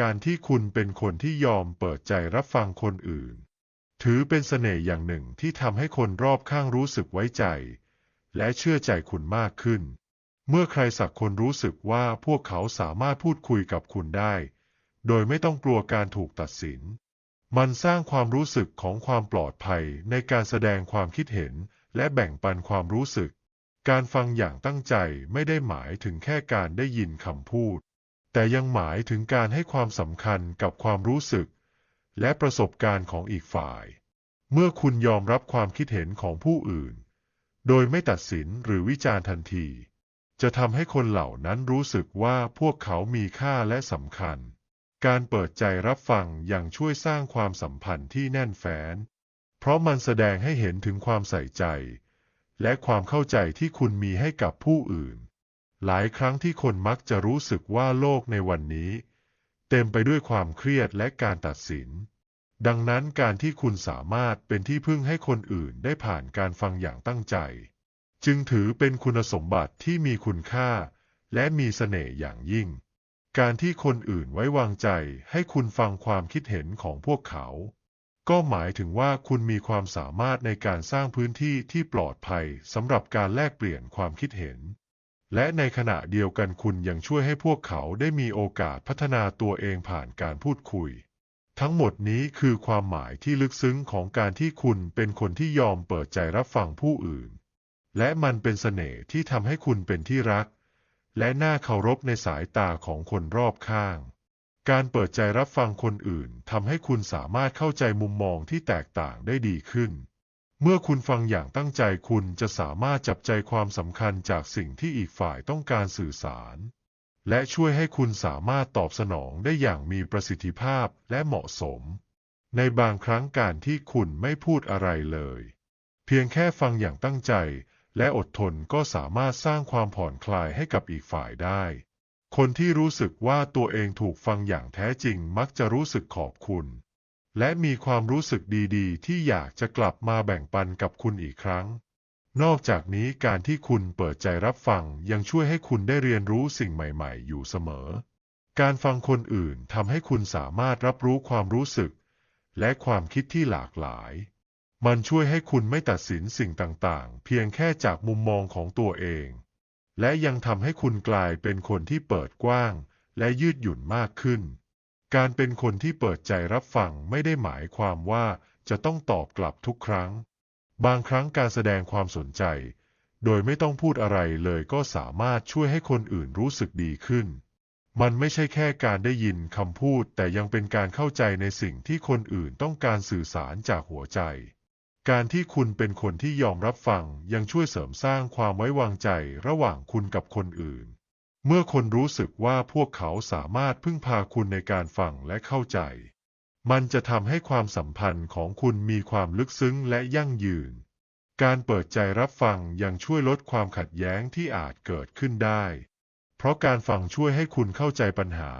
การที่คุณเป็นคนที่ยอมเปิดใจรับฟังคนอื่น ถือเป็นเสน่ห์อย่างหนึ่งที่ทำให้คนรอบข้างรู้สึกไว้ใจ และเชื่อใจคุณมากขึ้น เมื่อใครสักคนรู้สึกว่าพวกเขาสามารถพูดคุยกับคุณได้ โดยไม่ต้องกลัวการถูกตัดสิน มันสร้างความรู้สึกของความปลอดภัยในการแสดงความคิดเห็น และแบ่งปันความรู้สึก การฟังอย่างตั้งใจไม่ได้หมายถึงแค่การได้ยินคำพูด แต่ยังหมายถึงการให้ความสำคัญกับความรู้สึก และประสบการณ์ของอีกฝ่าย เมื่อคุณยอมรับความคิดเห็นของผู้อื่น โดยไม่ตัดสินหรือวิจารณ์ทันที จะทำให้คนเหล่านั้นรู้สึกว่าพวกเขามีค่าและสำคัญ การเปิดใจรับฟังยังช่วยสร้างความสัมพันธ์ที่แน่นแฟ้น เพราะมันแสดงให้เห็นถึงความใส่ใจ และความเข้าใจที่คุณมีให้กับผู้อื่น หลายครั้งที่คนมักจะรู้สึกว่าโลกในวันนี้ เต็มไปด้วยความเครียดและการตัดสิน ดังนั้นการที่คุณสามารถเป็นที่พึ่งให้คนอื่นได้ผ่านการฟังอย่างตั้งใจ จึงถือเป็นคุณสมบัติที่มีคุณค่า และมีเสน่ห์อย่างยิ่ง การที่คนอื่นไว้วางใจให้คุณฟังความคิดเห็นของพวกเขา ก็หมายถึงว่าคุณมีความสามารถในการสร้างพื้นที่ที่ปลอดภัยสำหรับการแลกเปลี่ยนความคิดเห็น และในขณะเดียวกันคุณยังช่วยให้พวกเขาได้มีโอกาสพัฒนาตัวเองผ่านการพูดคุย ทั้งหมดนี้คือความหมายที่ลึกซึ้งของการที่คุณเป็นคนที่ยอมเปิดใจรับฟังผู้อื่น และมันเป็นเสน่ห์ที่ทำให้คุณเป็นที่รัก และน่าเคารพในสายตาของคนรอบข้าง การเปิดใจรับฟังคนอื่นทำให้คุณสามารถเข้าใจมุมมองที่แตกต่างได้ดีขึ้น เมื่อคุณฟังอย่างตั้งใจคุณจะสามารถจับใจความสำคัญจากสิ่งที่อีกฝ่ายต้องการสื่อสาร และช่วยให้คุณสามารถตอบสนองได้อย่างมีประสิทธิภาพและเหมาะสม ในบางครั้งการที่คุณไม่พูดอะไรเลย เพียงแค่ฟังอย่างตั้งใจ และอดทนก็สามารถสร้างความผ่อนคลายให้กับอีกฝ่ายได้ คนที่รู้สึกว่าตัวเองถูกฟังอย่างแท้จริงมักจะรู้สึกขอบคุณ และมีความรู้สึกดีๆ ที่อยากจะกลับมาแบ่งปันกับคุณอีกครั้ง นอกจากนี้การที่คุณเปิดใจรับฟังยังช่วยให้คุณได้เรียนรู้สิ่งใหม่ๆ อยู่เสมอ การฟังคนอื่นทำให้คุณสามารถรับรู้ความรู้สึก และความคิดที่หลากหลาย มันช่วยให้คุณไม่ตัดสินสิ่งต่างๆ เพียงแค่จากมุมมองของตัวเอง และยังทำให้คุณกลายเป็นคนที่เปิดกว้าง และยืดหยุ่นมากขึ้น การเป็นคนที่เปิดใจรับฟังไม่ได้หมายความว่าจะต้องตอบกลับทุกครั้ง บางครั้งการแสดงความสนใจ โดยไม่ต้องพูดอะไรเลยก็สามารถช่วยให้คนอื่นรู้สึกดีขึ้น มันไม่ใช่แค่การได้ยินคำพูดแต่ยังเป็นการเข้าใจในสิ่งที่คนอื่นต้องการสื่อสารจากหัวใจ การที่คุณเป็นคนที่ยอมรับฟังยังช่วยเสริมสร้างความไว้วางใจระหว่างคุณกับคนอื่น เมื่อคนรู้สึกว่าพวกเขาสามารถพึ่งพาคุณในการฟังและเข้าใจ มันจะทำให้ความสัมพันธ์ของคุณมีความลึกซึ้งและยั่งยืน การเปิดใจรับฟังยังช่วยลดความขัดแย้งที่อาจเกิดขึ้นได้ เพราะการฟังช่วยให้คุณเข้าใจปัญหา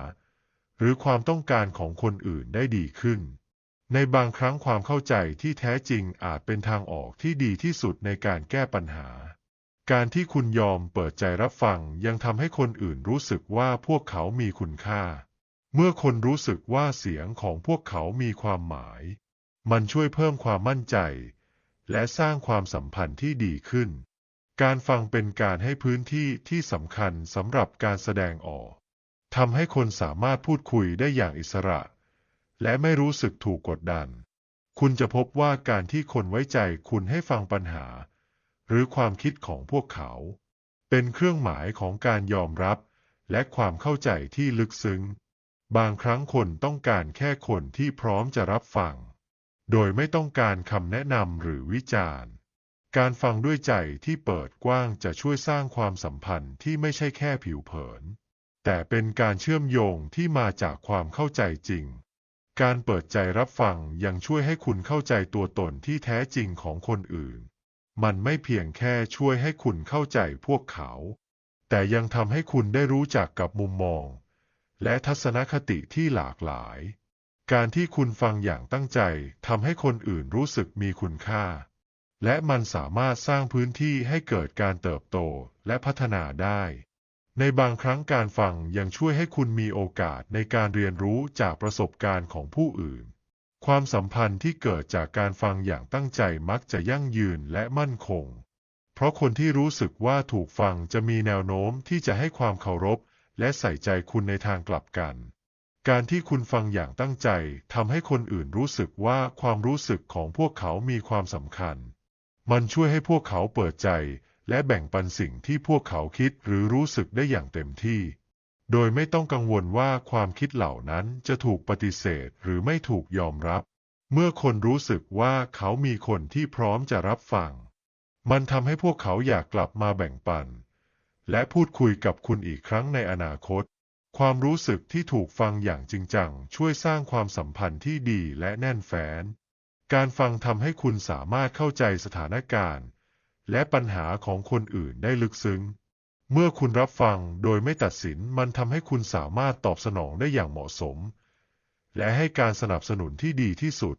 หรือความต้องการของคนอื่นได้ดีขึ้น ในบางครั้งความเข้าใจที่แท้จริงอาจเป็นทางออกที่ดีที่สุดในการแก้ปัญหา การที่คุณยอมเปิดใจรับฟังยังทำให้คนอื่นรู้สึกว่าพวกเขามีคุณค่า เมื่อคนรู้สึกว่าเสียงของพวกเขามีความหมาย มันช่วยเพิ่มความมั่นใจ และสร้างความสัมพันธ์ที่ดีขึ้น การฟังเป็นการให้พื้นที่ที่สำคัญสำหรับการแสดงออกทำให้คนสามารถพูดคุยได้อย่างอิสระ และไม่รู้สึกถูกกดดัน คุณจะพบว่าการที่คนไว้ใจคุณให้ฟังปัญหา หรือความคิดของพวกเขา เป็นเครื่องหมายของการยอมรับ และความเข้าใจที่ลึกซึ้ง บางครั้งคนต้องการแค่คนที่พร้อมจะรับฟัง โดยไม่ต้องการคำแนะนำหรือวิจารณ์ การฟังด้วยใจที่เปิดกว้างจะช่วยสร้างความสัมพันธ์ที่ไม่ใช่แค่ผิวเผิน แต่เป็นการเชื่อมโยงที่มาจากความเข้าใจจริงการเปิดใจรับฟังยังช่วยให้คุณเข้าใจตัวตนที่แท้จริงของคนอื่น มันไม่เพียงแค่ช่วยให้คุณเข้าใจพวกเขา แต่ยังทำให้คุณได้รู้จักกับมุมมอง และทัศนคติที่หลากหลาย การที่คุณฟังอย่างตั้งใจทำให้คนอื่นรู้สึกมีคุณค่า และมันสามารถสร้างพื้นที่ให้เกิดการเติบโตและพัฒนาได้ ในบางครั้งการฟังยังช่วยให้คุณมีโอกาสในการเรียนรู้จากประสบการณ์ของผู้อื่น ความสัมพันธ์ที่เกิดจากการฟังอย่างตั้งใจมักจะยั่งยืนและมั่นคง เพราะคนที่รู้สึกว่าถูกฟังจะมีแนวโน้มที่จะให้ความเคารพ และใส่ใจคุณในทางกลับกัน การที่คุณฟังอย่างตั้งใจทำให้คนอื่นรู้สึกว่าความรู้สึกของพวกเขามีความสำคัญ มันช่วยให้พวกเขาเปิดใจ และแบ่งปันสิ่งที่พวกเขาคิดหรือรู้สึกได้อย่างเต็มที่ โดยไม่ต้องกังวลว่าความคิดเหล่านั้นจะถูกปฏิเสธหรือไม่ถูกยอมรับ เมื่อคนรู้สึกว่าเขามีคนที่พร้อมจะรับฟัง มันทำให้พวกเขาอยากกลับมาแบ่งปัน และพูดคุยกับคุณอีกครั้งในอนาคต ความรู้สึกที่ถูกฟังอย่างจริงจังช่วยสร้างความสัมพันธ์ที่ดีและแน่นแฟ้น การฟังทำให้คุณสามารถเข้าใจสถานการณ์ และปัญหาของคนอื่นได้ลึกซึ้ง เมื่อคุณรับฟังโดยไม่ตัดสินมันทำให้คุณสามารถตอบสนองได้อย่างเหมาะสม และให้การสนับสนุนที่ดีที่สุด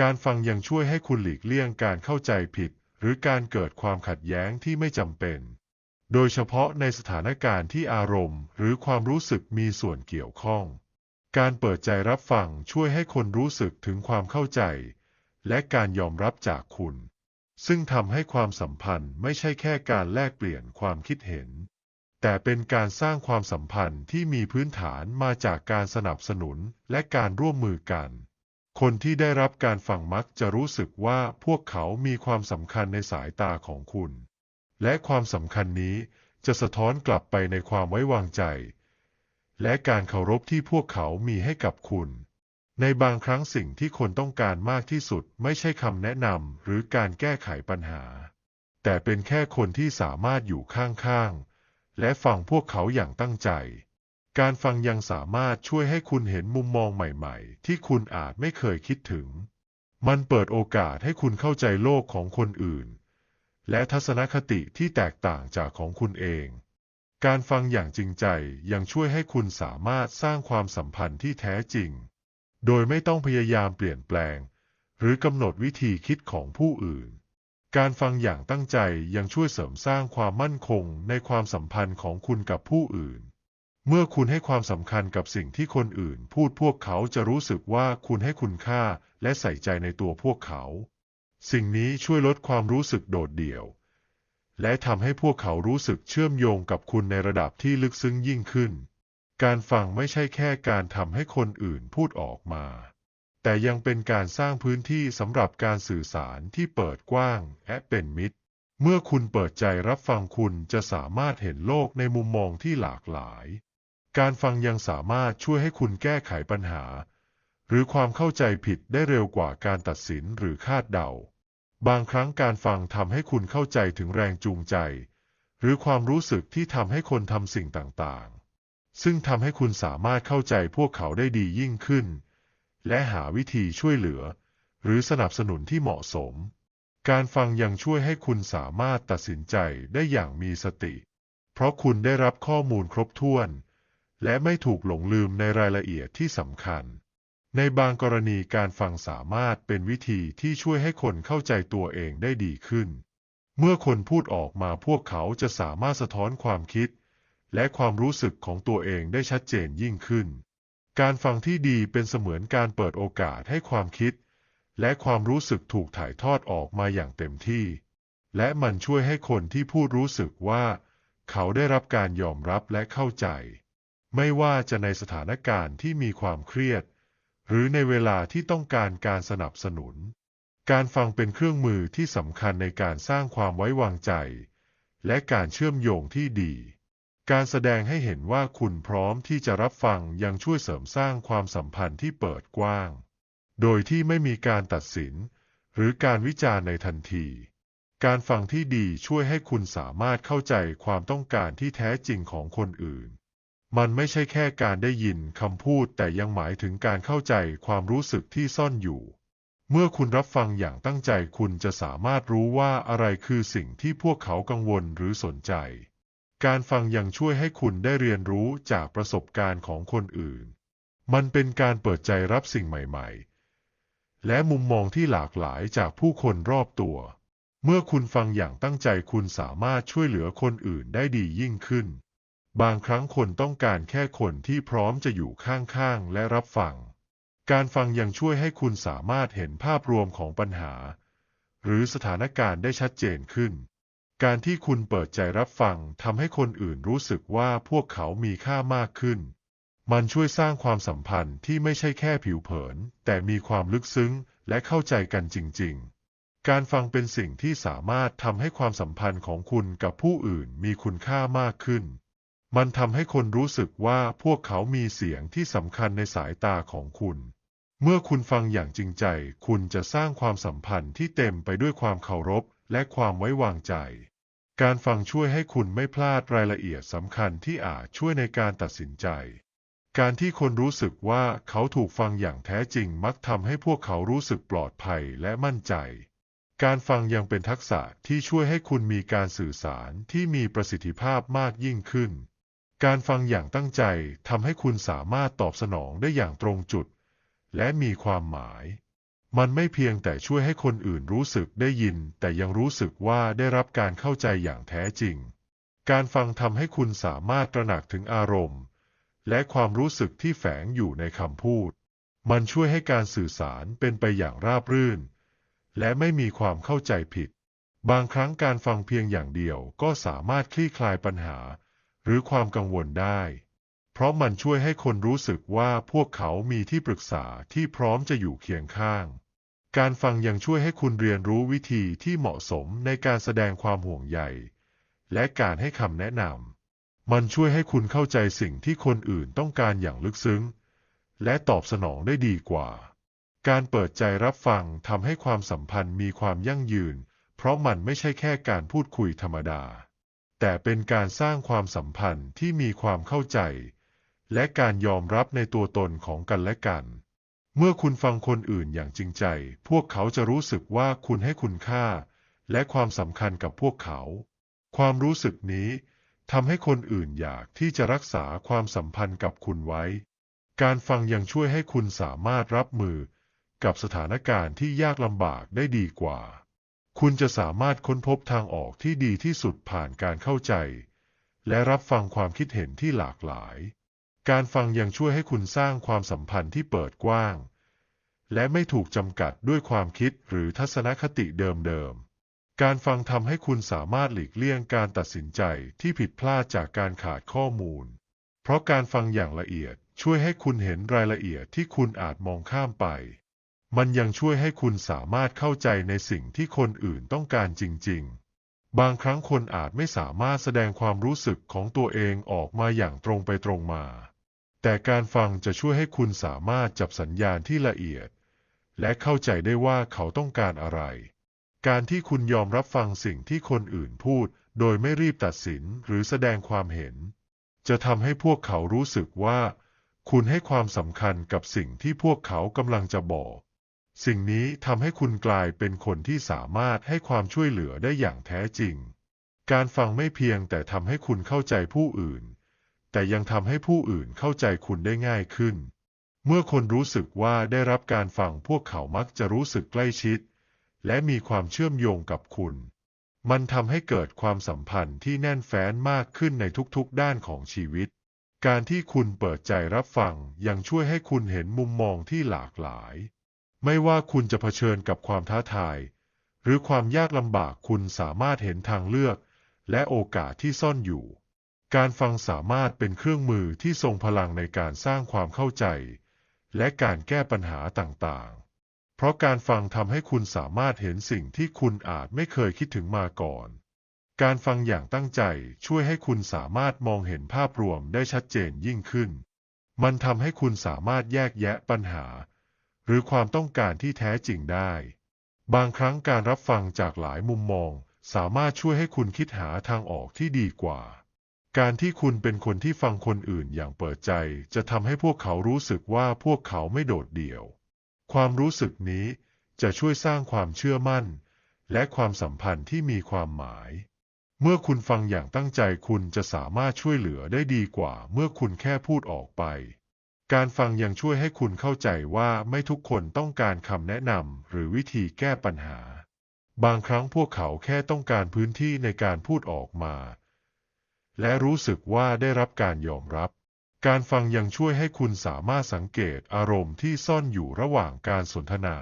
การฟังยังช่วยให้คุณหลีกเลี่ยงการเข้าใจผิด หรือการเกิดความขัดแย้งที่ไม่จำเป็น โดยเฉพาะในสถานการณ์ที่อารมณ์ หรือความรู้สึกมีส่วนเกี่ยวข้อง การเปิดใจรับฟังช่วยให้คนรู้สึกถึงความเข้าใจ และการยอมรับจากคุณ ซึ่งทำให้ความสัมพันธ์ไม่ใช่แค่การแลกเปลี่ยนความคิดเห็น แต่เป็นการสร้างความสัมพันธ์ที่มีพื้นฐานมาจากการสนับสนุนและการร่วมมือกัน คนที่ได้รับการฟังมักจะรู้สึกว่าพวกเขามีความสำคัญในสายตาของคุณ และความสำคัญนี้จะสะท้อนกลับไปในความไว้วางใจ และการเคารพที่พวกเขามีให้กับคุณ ในบางครั้งสิ่งที่คนต้องการมากที่สุดไม่ใช่คำแนะนำหรือการแก้ไขปัญหา แต่เป็นแค่คนที่สามารถอยู่ข้างๆ และฟังพวกเขาอย่างตั้งใจ การฟังยังสามารถช่วยให้คุณเห็นมุมมองใหม่ๆ ที่คุณอาจไม่เคยคิดถึง มันเปิดโอกาสให้คุณเข้าใจโลกของคนอื่น และทัศนคติที่แตกต่างจากของคุณเอง การฟังอย่างจริงใจยังช่วยให้คุณสามารถสร้างความสัมพันธ์ที่แท้จริง โดยไม่ต้องพยายามเปลี่ยนแปลง หรือกำหนดวิธีคิดของผู้อื่น การฟังอย่างตั้งใจยังช่วยเสริมสร้างความมั่นคงในความสัมพันธ์ของคุณกับผู้อื่น เมื่อคุณให้ความสำคัญกับสิ่งที่คนอื่น พูดพวกเขาจะรู้สึกว่าคุณให้คุณค่าและใส่ใจในตัวพวกเขา สิ่งนี้ช่วยลดความรู้สึกโดดเดี่ยว และทำให้พวกเขารู้สึกเชื่อมโยงกับคุณในระดับที่ลึกซึ้งยิ่งขึ้น การฟังไม่ใช่แค่การทำให้คนอื่นพูดออกมา แต่ยังเป็นการสร้างพื้นที่สำหรับการสื่อสารที่เปิดกว้างและเป็นมิตร เมื่อคุณเปิดใจรับฟังคุณจะสามารถเห็นโลกในมุมมองที่หลากหลาย การฟังยังสามารถช่วยให้คุณแก้ไขปัญหา หรือความเข้าใจผิดได้เร็วกว่าการตัดสินหรือคาดเดา บางครั้งการฟังทำให้คุณเข้าใจถึงแรงจูงใจ หรือความรู้สึกที่ทำให้คนทำสิ่งต่างๆ ซึ่งทำให้คุณสามารถเข้าใจพวกเขาได้ดียิ่งขึ้น และหาวิธีช่วยเหลือ หรือสนับสนุนที่เหมาะสม การฟังยังช่วยให้คุณสามารถตัดสินใจได้อย่างมีสติ เพราะคุณได้รับข้อมูลครบถ้วน และไม่ถูกหลงลืมในรายละเอียดที่สำคัญ ในบางกรณีการฟังสามารถเป็นวิธีที่ช่วยให้คนเข้าใจตัวเองได้ดีขึ้น เมื่อคนพูดออกมาพวกเขาจะสามารถสะท้อนความคิด และความรู้สึกของตัวเองได้ชัดเจนยิ่งขึ้น การฟังที่ดีเป็นเสมือนการเปิดโอกาสให้ความคิด และความรู้สึกถูกถ่ายทอดออกมาอย่างเต็มที่ และมันช่วยให้คนที่พูดรู้สึกว่า เขาได้รับการยอมรับและเข้าใจ ไม่ว่าจะในสถานการณ์ที่มีความเครียด หรือในเวลาที่ต้องการการสนับสนุน การฟังเป็นเครื่องมือที่สำคัญในการสร้างความไว้วางใจ และการเชื่อมโยงที่ดี การแสดงให้เห็นว่าคุณพร้อมที่จะรับฟังยังช่วยเสริมสร้างความสัมพันธ์ที่เปิดกว้าง โดยที่ไม่มีการตัดสิน หรือการวิจารณ์ในทันที การฟังที่ดีช่วยให้คุณสามารถเข้าใจความต้องการที่แท้จริงของคนอื่น มันไม่ใช่แค่การได้ยินคำพูดแต่ยังหมายถึงการเข้าใจความรู้สึกที่ซ่อนอยู่ เมื่อคุณรับฟังอย่างตั้งใจคุณจะสามารถรู้ว่าอะไรคือสิ่งที่พวกเขากังวลหรือสนใจ การฟังยังช่วยให้คุณได้เรียนรู้จากประสบการณ์ของคนอื่น มันเป็นการเปิดใจรับสิ่งใหม่ๆ และมุมมองที่หลากหลายจากผู้คนรอบตัว เมื่อคุณฟังอย่างตั้งใจคุณสามารถช่วยเหลือคนอื่นได้ดียิ่งขึ้น บางครั้งคนต้องการแค่คนที่พร้อมจะอยู่ข้างๆ และรับฟัง การฟังยังช่วยให้คุณสามารถเห็นภาพรวมของปัญหา หรือสถานการณ์ได้ชัดเจนขึ้น การที่คุณเปิดใจรับฟังทำให้คนอื่นรู้สึกว่าพวกเขามีค่ามากขึ้น มันช่วยสร้างความสัมพันธ์ที่ไม่ใช่แค่ผิวเผิน แต่มีความลึกซึ้งและเข้าใจกันจริง ๆ การฟังเป็นสิ่งที่สามารถทำให้ความสัมพันธ์ของคุณกับผู้อื่นมีคุณค่ามากขึ้น มันทำให้คนรู้สึกว่าพวกเขามีเสียงที่สำคัญในสายตาของคุณ เมื่อคุณฟังอย่างจริงใจ คุณจะสร้างความสัมพันธ์ที่เต็มไปด้วยความเคารพ และความไว้วางใจ การฟังช่วยให้คุณไม่พลาดรายละเอียดสำคัญที่อาจช่วยในการตัดสินใจ การที่คนรู้สึกว่าเขาถูกฟังอย่างแท้จริงมักทำให้พวกเขารู้สึกปลอดภัยและมั่นใจ การฟังยังเป็นทักษะที่ช่วยให้คุณมีการสื่อสารที่มีประสิทธิภาพมากยิ่งขึ้น การฟังอย่างตั้งใจทำให้คุณสามารถตอบสนองได้อย่างตรงจุด และมีความหมาย มันไม่เพียงแต่ช่วยให้คนอื่นรู้สึกได้ยิน แต่ยังรู้สึกว่าได้รับการเข้าใจอย่างแท้จริง การฟังทำให้คุณสามารถตระหนักถึงอารมณ์ และความรู้สึกที่แฝงอยู่ในคำพูด มันช่วยให้การสื่อสารเป็นไปอย่างราบรื่น และไม่มีความเข้าใจผิด บางครั้งการฟังเพียงอย่างเดียวก็สามารถคลี่คลายปัญหา หรือความกังวลได้เพราะมันช่วยให้คนรู้สึกว่าพวกเขามีที่ปรึกษาที่พร้อมจะอยู่เคียงข้าง การฟังยังช่วยให้คุณเรียนรู้วิธีที่เหมาะสมในการแสดงความห่วงใย และการให้คำแนะนำ มันช่วยให้คุณเข้าใจสิ่งที่คนอื่นต้องการอย่างลึกซึ้ง และตอบสนองได้ดีกว่า การเปิดใจรับฟังทำให้ความสัมพันธ์มีความยั่งยืน เพราะมันไม่ใช่แค่การพูดคุยธรรมดา แต่เป็นการสร้างความสัมพันธ์ที่มีความเข้าใจ และการยอมรับในตัวตนของกันและกัน เมื่อคุณฟังคนอื่นอย่างจริงใจ พวกเขาจะรู้สึกว่าคุณให้คุณค่า และความสำคัญกับพวกเขา ความรู้สึกนี้ทำให้คนอื่นอยากที่จะรักษาความสัมพันธ์กับคุณไว้ การฟังยังช่วยให้คุณสามารถรับมือ กับสถานการณ์ที่ยากลำบากได้ดีกว่า คุณจะสามารถค้นพบทางออกที่ดีที่สุดผ่านการเข้าใจ และรับฟังความคิดเห็นที่หลากหลาย การฟังยังช่วยให้คุณสร้างความสัมพันธ์ที่เปิดกว้าง และไม่ถูกจำกัดด้วยความคิดหรือทัศนคติเดิมๆ การฟังทำให้คุณสามารถหลีกเลี่ยงการตัดสินใจที่ผิดพลาดจากการขาดข้อมูล เพราะการฟังอย่างละเอียดช่วยให้คุณเห็นรายละเอียดที่คุณอาจมองข้ามไป มันยังช่วยให้คุณสามารถเข้าใจในสิ่งที่คนอื่นต้องการจริง ๆบางครั้งคนอาจไม่สามารถแสดงความรู้สึกของตัวเองออกมาอย่างตรงไปตรงมา แต่การฟังจะช่วยให้คุณสามารถจับสัญญาณที่ละเอียด และเข้าใจได้ว่าเขาต้องการอะไร การที่คุณยอมรับฟังสิ่งที่คนอื่นพูด โดยไม่รีบตัดสินหรือแสดงความเห็น จะทำให้พวกเขารู้สึกว่า คุณให้ความสำคัญกับสิ่งที่พวกเขากำลังจะบอก สิ่งนี้ทำให้คุณกลายเป็นคนที่สามารถให้ความช่วยเหลือได้อย่างแท้จริง การฟังไม่เพียงแต่ทำให้คุณเข้าใจผู้อื่น แต่ยังทำให้ผู้อื่นเข้าใจคุณได้ง่ายขึ้น เมื่อคนรู้สึกว่าได้รับการฟังพวกเขามักจะรู้สึกใกล้ชิด และมีความเชื่อมโยงกับคุณ มันทำให้เกิดความสัมพันธ์ที่แน่นแฟ้นมากขึ้นในทุกๆด้านของชีวิต การที่คุณเปิดใจรับฟังยังช่วยให้คุณเห็นมุมมองที่หลากหลาย ไม่ว่าคุณจะเผชิญกับความท้าทาย หรือความยากลำบากคุณสามารถเห็นทางเลือก และโอกาสที่ซ่อนอยู่ การฟังสามารถเป็นเครื่องมือที่ทรงพลังในการสร้างความเข้าใจ และการแก้ปัญหาต่างๆ เพราะการฟังทำให้คุณสามารถเห็นสิ่งที่คุณอาจไม่เคยคิดถึงมาก่อน การฟังอย่างตั้งใจช่วยให้คุณสามารถมองเห็นภาพรวมได้ชัดเจนยิ่งขึ้น มันทำให้คุณสามารถแยกแยะปัญหา หรือความต้องการที่แท้จริงได้ บางครั้งการรับฟังจากหลายมุมมอง สามารถช่วยให้คุณคิดหาทางออกที่ดีกว่า การที่คุณเป็นคนที่ฟังคนอื่นอย่างเปิดใจ จะทำให้พวกเขารู้สึกว่าพวกเขาไม่โดดเดี่ยว ความรู้สึกนี้จะช่วยสร้างความเชื่อมั่น และความสัมพันธ์ที่มีความหมาย เมื่อคุณฟังอย่างตั้งใจคุณจะสามารถช่วยเหลือได้ดีกว่า เมื่อคุณแค่พูดออกไป การฟังยังช่วยให้คุณเข้าใจว่าไม่ทุกคนต้องการคำแนะนำหรือวิธีแก้ปัญหา บางครั้งพวกเขาแค่ต้องการพื้นที่ในการพูดออกมา และรู้สึกว่าได้รับการยอมรับ การฟังยังช่วยให้คุณสามารถสังเกตอารมณ์ที่ซ่อนอยู่ระหว่างการสนทนา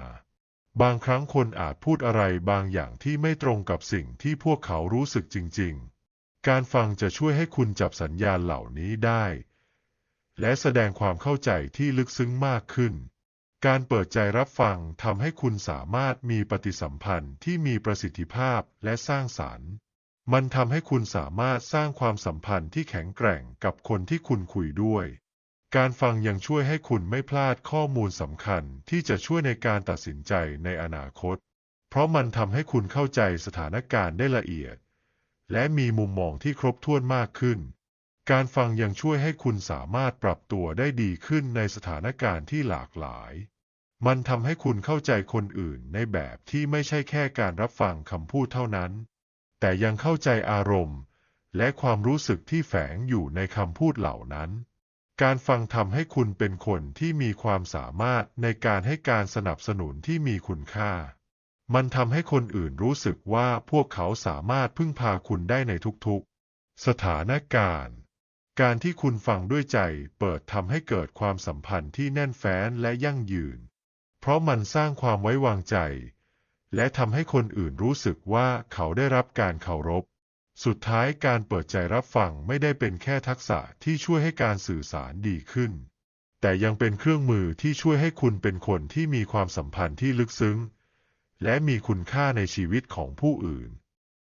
บางครั้งคนอาจพูดอะไรบางอย่างที่ไม่ตรงกับสิ่งที่พวกเขารู้สึกจริง ๆ การฟังจะช่วยให้คุณจับสัญญาณเหล่านี้ได้ และแสดงความเข้าใจที่ลึกซึ้งมากขึ้นการเปิดใจรับฟังทำให้คุณสามารถมีปฏิสัมพันธ์ที่มีประสิทธิภาพและสร้างสรรค์ มันทำให้คุณสามารถสร้างความสัมพันธ์ที่แข็งแกร่งกับคนที่คุณคุยด้วย การฟังยังช่วยให้คุณไม่พลาดข้อมูลสำคัญที่จะช่วยในการตัดสินใจในอนาคต เพราะมันทำให้คุณเข้าใจสถานการณ์ได้ละเอียด และมีมุมมองที่ครบถ้วนมากขึ้น การฟังยังช่วยให้คุณสามารถปรับตัวได้ดีขึ้นในสถานการณ์ที่หลากหลาย มันทำให้คุณเข้าใจคนอื่นในแบบที่ไม่ใช่แค่การรับฟังคำพูดเท่านั้น แต่ยังเข้าใจอารมณ์ และความรู้สึกที่แฝงอยู่ในคำพูดเหล่านั้น การฟังทำให้คุณเป็นคนที่มีความสามารถในการให้การสนับสนุนที่มีคุณค่า มันทำให้คนอื่นรู้สึกว่าพวกเขาสามารถพึ่งพาคุณได้ในทุกๆ สถานการณ์ การที่คุณฟังด้วยใจเปิดทำให้เกิดความสัมพันธ์ที่แน่นแฟ้นและยั่งยืน เพราะมันสร้างความไว้วางใจ และทำให้คนอื่นรู้สึกว่าเขาได้รับการเคารพ สุดท้ายการเปิดใจรับฟังไม่ได้เป็นแค่ทักษะที่ช่วยให้การสื่อสารดีขึ้น แต่ยังเป็นเครื่องมือที่ช่วยให้คุณเป็นคนที่มีความสัมพันธ์ที่ลึกซึ้ง และมีคุณค่าในชีวิตของผู้อื่น